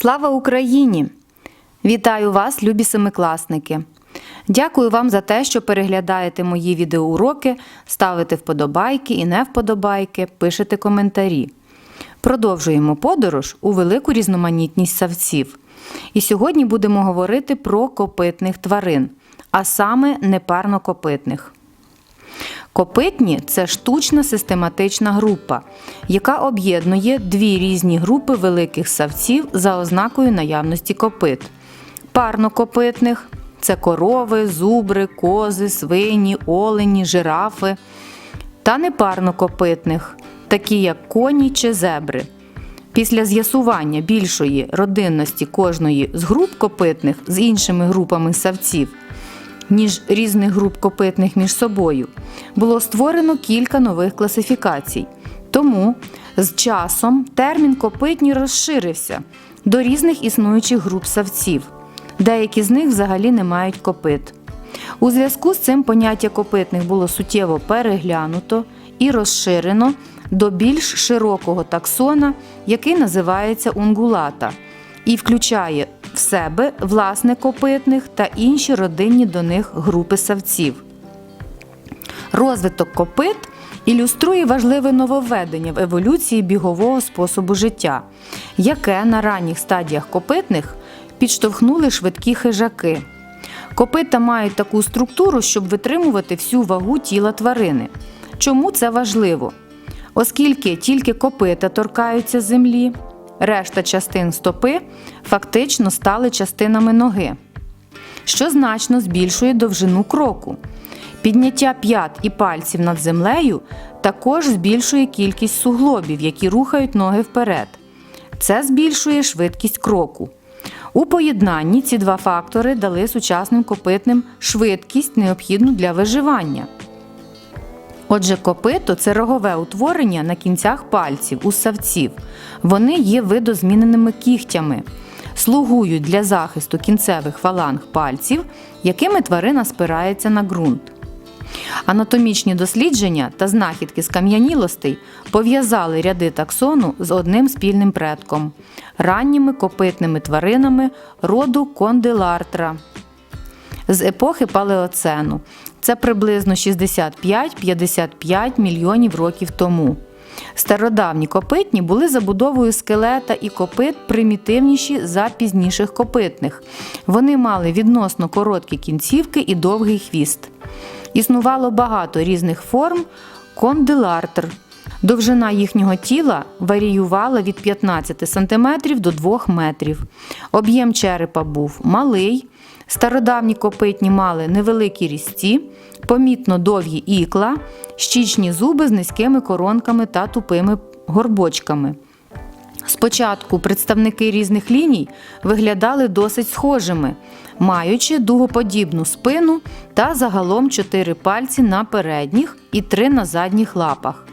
Слава Україні! Вітаю вас, любі семикласники! Дякую вам за те, що переглядаєте мої відеоуроки, ставите вподобайки і не вподобайки, пишете коментарі. Продовжуємо подорож у велику різноманітність савців. І сьогодні будемо говорити про копитних тварин, а саме непарнокопитних. Копитні це штучна систематична група, яка об'єднує дві різні групи великих савців за ознакою наявності копит. Парнокопитних це корови, зубри, кози, свині, олені, жирафи. Та непарнокопитних, такі як коні чи зебри. Після з'ясування більшої родинності кожної з груп копитних з іншими групами савців, ніж різних груп копитних між собою, було створено кілька нових класифікацій. Тому з часом термін копитні розширився до різних існуючих груп савців. Деякі з них взагалі не мають копит. У зв'язку з цим поняття копитних було суттєво переглянуто і розширено до більш широкого таксона, який називається унгулата, і включає в себе власне копитних та інші родинні до них групи савців. Розвиток копит ілюструє важливе нововведення в еволюції бігового способу життя, яке на ранніх стадіях копитних підштовхнули швидкі хижаки. Копита мають таку структуру, щоб витримувати всю вагу тіла тварини. Чому це важливо? Оскільки тільки копита торкаються землі, решта частин стопи фактично стали частинами ноги, що значно збільшує довжину кроку. Підняття п'ят і пальців над землею також збільшує кількість суглобів, які рухають ноги вперед. Це збільшує швидкість кроку. У поєднанні ці два фактори дали сучасним копитним швидкість, необхідну для виживання. Отже, копито це рогове утворення на кінцях пальців у савців. Вони є видозміненими кігтями, слугують для захисту кінцевих фаланг пальців, якими тварина спирається на ґрунт. Анатомічні дослідження та знахідки скам'янілостей пов'язали ряди таксону з одним спільним предком ранніми копитними тваринами роду кондилартра з епохи палеоцену. Це приблизно 65-55 мільйонів років тому. Стародавні копитні були забудовою скелета і копит примітивніші за пізніших копитних. Вони мали відносно короткі кінцівки і довгий хвіст. Існувало багато різних форм кондилартр. Довжина їхнього тіла варіювала від 15 см до 2 метрів. Об'єм черепа був малий. Стародавні копитні мали невеликі різці, помітно довгі ікла, щічні зуби з низькими коронками та тупими горбочками. Спочатку представники різних ліній виглядали досить схожими, маючи дугоподібну спину та загалом чотири пальці на передніх і три на задніх лапах.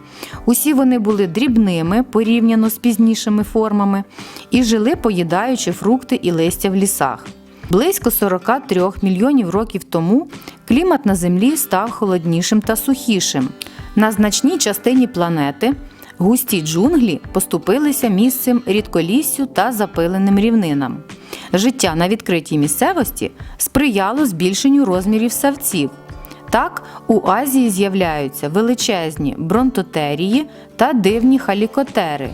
Усі вони були дрібними порівняно з пізнішими формами і жили, поїдаючи фрукти і листя в лісах. Близько 43 мільйонів років тому клімат на Землі став холоднішим та сухішим. На значній частині планети густі джунглі поступилися місцем рідколіссю та запиленим рівнинам. Життя на відкритій місцевості сприяло збільшенню розмірів савців. Так, у Азії з'являються величезні бронтотерії та дивні халікотери.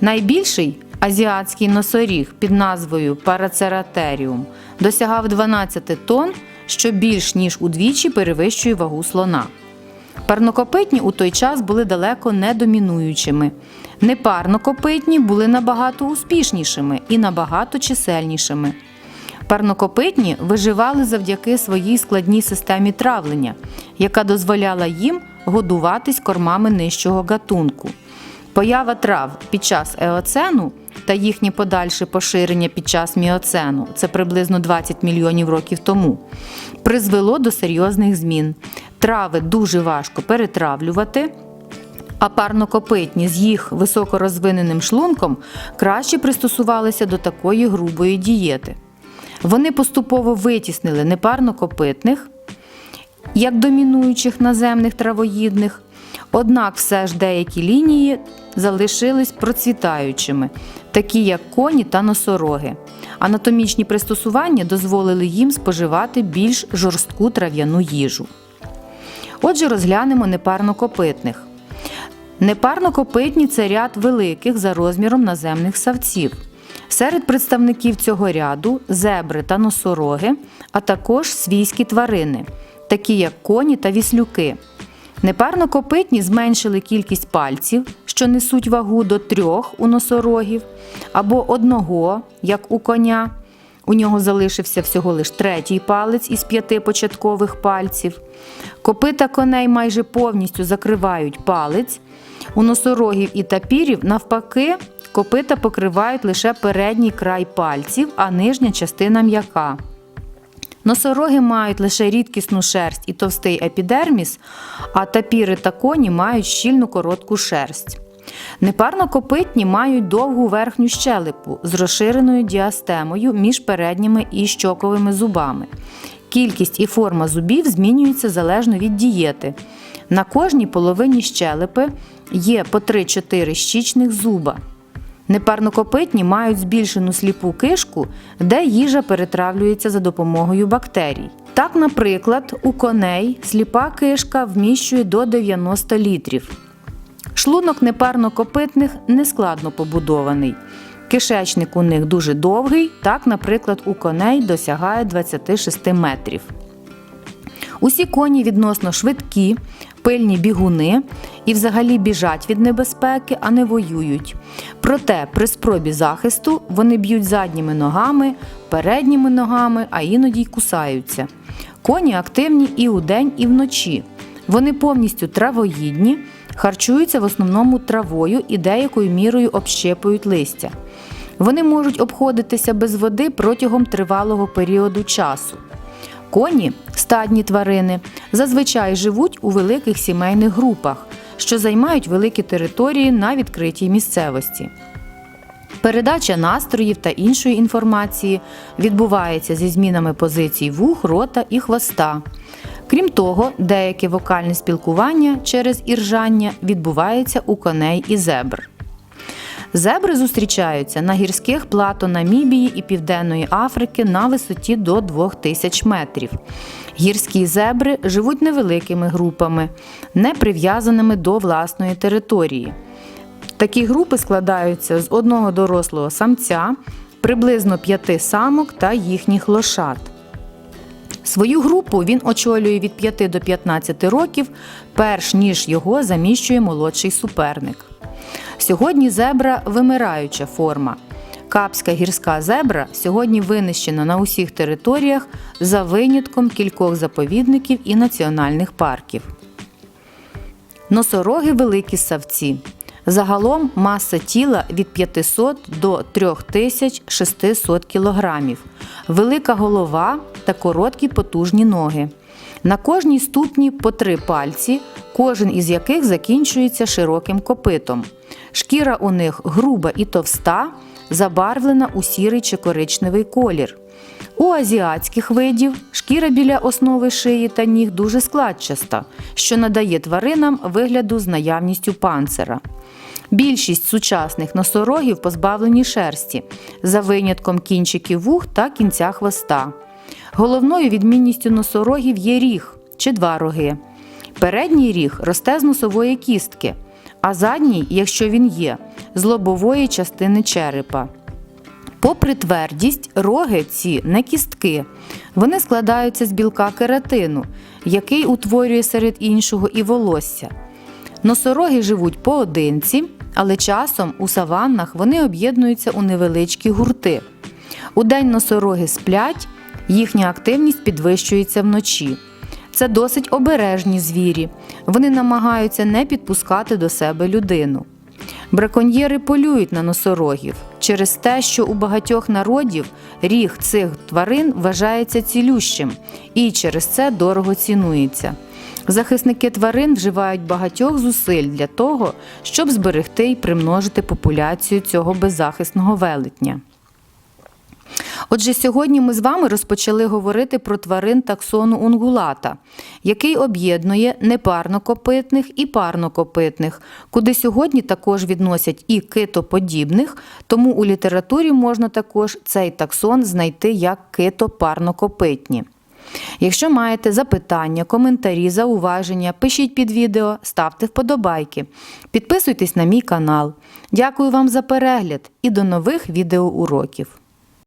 Найбільший азіатський носоріг під назвою Парацератеріум досягав 12 тонн, що більш ніж удвічі перевищує вагу слона. Парнокопитні у той час були далеко не домінуючими. Непарнокопитні були набагато успішнішими і набагато чисельнішими. Парнокопитні виживали завдяки своїй складній системі травлення, яка дозволяла їм годуватись кормами нижчого гатунку. Поява трав під час еоцену та їхнє подальше поширення під час міоцену це приблизно 20 мільйонів років тому, призвело до серйозних змін. Трави дуже важко перетравлювати. А парнокопитні з їх високорозвиненим шлунком краще пристосувалися до такої грубої дієти. Вони поступово витіснили непарнокопитних, як домінуючих наземних травоїдних, Однак все ж деякі лінії залишились процвітаючими, такі як коні та носороги. Анатомічні пристосування дозволили їм споживати більш жорстку трав'яну їжу. Отже, розглянемо непарнокопитних. Непарнокопитні це ряд великих за розміром наземних савців. Серед представників цього ряду зебри та носороги, а також свійські тварини, такі як коні та віслюки. Непарнокопитні зменшили кількість пальців, що несуть вагу до трьох у носорогів, або одного, як у коня. У нього залишився всього лиш третій палець із п'яти початкових пальців. Копита коней майже повністю закривають палець. У носорогів і тапірів, навпаки, копита покривають лише передній край пальців, а нижня частина м'яка. Носороги мають лише рідкісну шерсть і товстий епідерміс, а тапіри та коні мають щільну коротку шерсть. Непарнокопитні мають довгу верхню щелепу з розширеною діастемою між передніми і щоковими зубами. Кількість і форма зубів змінюються залежно від дієти. На кожній половині щелепи є по 3-4 щічних зуба. Непарнокопитні мають збільшену сліпу кишку, де їжа перетравлюється за допомогою бактерій. Так, наприклад, у коней сліпа кишка вміщує до 90 літрів. Шлунок непарнокопитних нескладно побудований. Кишечник у них дуже довгий, так, наприклад, у коней досягає 26 метрів. Усі коні відносно швидкі, пильні бігуни і взагалі біжать від небезпеки, а не воюють. Проте при спробі захисту вони б'ють задніми ногами, передніми ногами, а іноді й кусаються. Коні активні і удень, і вночі. Вони повністю травоїдні, харчуються в основному травою і деякою мірою общепують листя. Вони можуть обходитися без води протягом тривалого періоду часу. Коні, стадні тварини, зазвичай живуть у великих сімейних групах, що займають великі території на відкритій місцевості. Передача настроїв та іншої інформації відбувається зі змінами позицій вух, рота і хвоста. Крім того, деяке вокальне спілкування через іржання відбувається у коней і зебр. Зебри зустрічаються на гірських плато Намібії і Південної Африки на висоті до 2000 метрів. Гірські зебри живуть невеликими групами, не прив'язаними до власної території. Такі групи складаються з одного дорослого самця, приблизно п'яти самок та їхніх лошад. Свою групу він очолює від 5 до 15 років, перш ніж його заміщує молодший суперник. Сьогодні зебра вимираюча форма. Капська гірська зебра сьогодні винищена на усіх територіях за винятком кількох заповідників і національних парків. Носороги великі савці. Загалом маса тіла від 500 до 3600 кг. Велика голова та короткі потужні ноги. На кожній ступні по три пальці, кожен із яких закінчується широким копитом. Шкіра у них груба і товста, забарвлена у сірий чи коричневий колір. У азіатських видів шкіра біля основи шиї та ніг дуже складчаста, що надає тваринам вигляду з наявністю панцира. Більшість сучасних носорогів позбавлені шерсті, за винятком кінчиків вух та кінця хвоста. Головною відмінністю носорогів є ріг чи два роги. Передній ріг росте з носової кістки, а задній, якщо він є, з лобової частини черепа. Попри твердість, роги ці не кістки. Вони складаються з білка кератину, який утворює серед іншого і волосся. Носороги живуть поодинці, але часом у саваннах вони об'єднуються у невеличкі гурти. Удень носороги сплять, їхня активність підвищується вночі. Це досить обережні звірі. Вони намагаються не підпускати до себе людину. Браконьєри полюють на носорогів через те, що у багатьох народів ріг цих тварин вважається цілющим і через це дорого цінується. Захисники тварин вживають багатьох зусиль для того, щоб зберегти і примножити популяцію цього беззахисного велетня. Отже, сьогодні ми з вами розпочали говорити про тварин таксону унгулата, який об'єднує непарнокопитних і парнокопитних, куди сьогодні також відносять і китоподібних, тому у літературі можна також цей таксон знайти як китопарнокопитні. Якщо маєте запитання, коментарі, зауваження, пишіть під відео, ставте вподобайки, підписуйтесь на мій канал. Дякую вам за перегляд і до нових відеоуроків.